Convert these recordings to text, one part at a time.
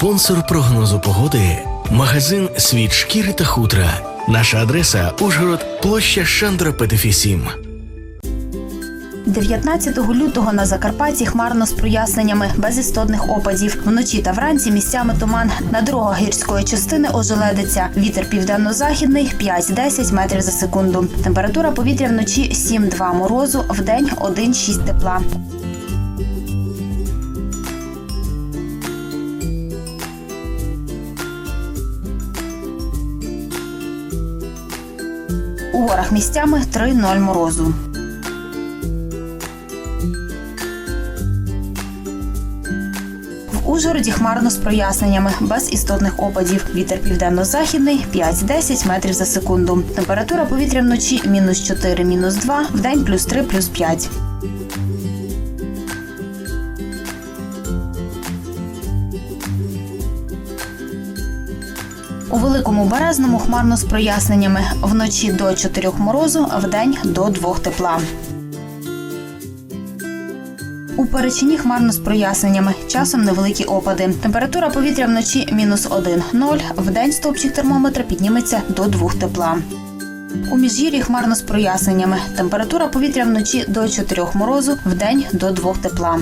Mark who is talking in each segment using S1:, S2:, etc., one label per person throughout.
S1: Спонсор прогнозу погоди магазин Світ шкіри та хутра. Наша адреса Ужгород, площа Шандра Петефі 7.
S2: 19 лютого на Закарпатті хмарно з проясненнями без істотних опадів. Вночі та вранці місцями туман. На дорогах гірської частини ожеледиться. Вітер південно-західний 5-10 метрів за секунду. Температура повітря вночі 7-2 морозу, вдень 1-6 тепла. У горах місцями 3-0 морозу. В Ужгороді хмарно з проясненнями, без істотних опадів. Вітер південно-західний 5-10 метрів за секунду. Температура повітря вночі мінус 4, мінус 2, вдень плюс 3, плюс 5. У великому березному хмарно з проясненнями. Вночі до 4 морозу, вдень до 2 тепла. У перечині хмарно з проясненнями. Часом невеликі опади. Температура повітря вночі мінус 1, 0. Вдень стопчик термометра підніметься до 2 тепла. У міжгір'ї хмарно з проясненнями. Температура повітря вночі до 4 морозу, вдень до 2 тепла.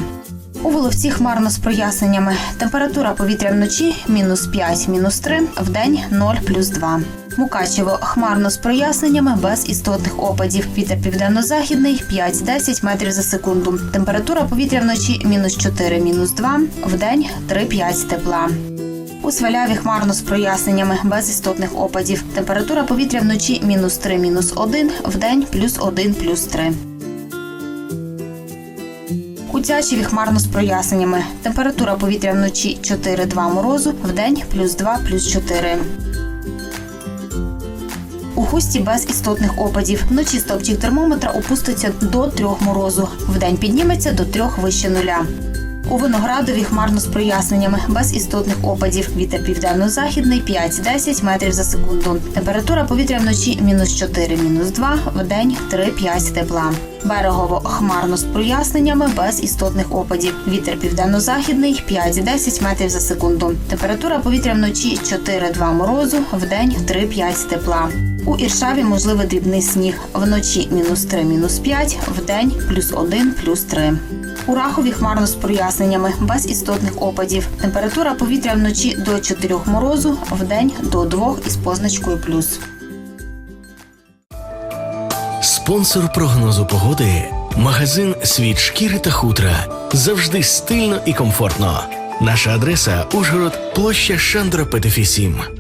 S2: У Воловці хмарно з проясненнями. Температура повітря вночі мінус 5, мінус 3, вдень 0, плюс 2. Мукачево хмарно з проясненнями без істотних опадів. Вітер південно-західний 5-10 метрів за секунду. Температура повітря вночі мінус 4, мінус 2, вдень 3-5 тепла. У Сваляві хмарно з проясненнями без істотних опадів. Температура повітря вночі мінус 3, мінус 1, вдень плюс 1, плюс 3. У Тячеві хмарно з проясненнями. Температура повітря вночі 4-2 морозу, вдень плюс 2, плюс 4. У хусті без істотних опадів. Вночі стовпчик термометра опуститься до 3 морозу. Вдень підніметься до 3 вище нуля. У виноградові хмарно з проясненнями, без істотних опадів. Вітер південно-західний 5-10 метрів за секунду. Температура повітря вночі мінус 4, мінус 2, вдень 3-5 тепла. Берегово хмарно з проясненнями, без істотних опадів. Вітер південно-західний 5-10 метрів за секунду. Температура повітря вночі 4-2 морозу, вдень 3-5 тепла. У Іршаві можливий дрібний сніг. Вночі мінус 3, мінус 5, вдень плюс 1, плюс 3. У Рахові хмарно з проясненнями, без істотних опадів. Температура повітря вночі до 4 морозу, вдень до 2 із позначкою плюс.
S1: Спонсор прогнозу погоди магазин Світ шкіри та хутра. Завжди стильно і комфортно. Наша адреса Ужгород, площа Шандра Петефі 7.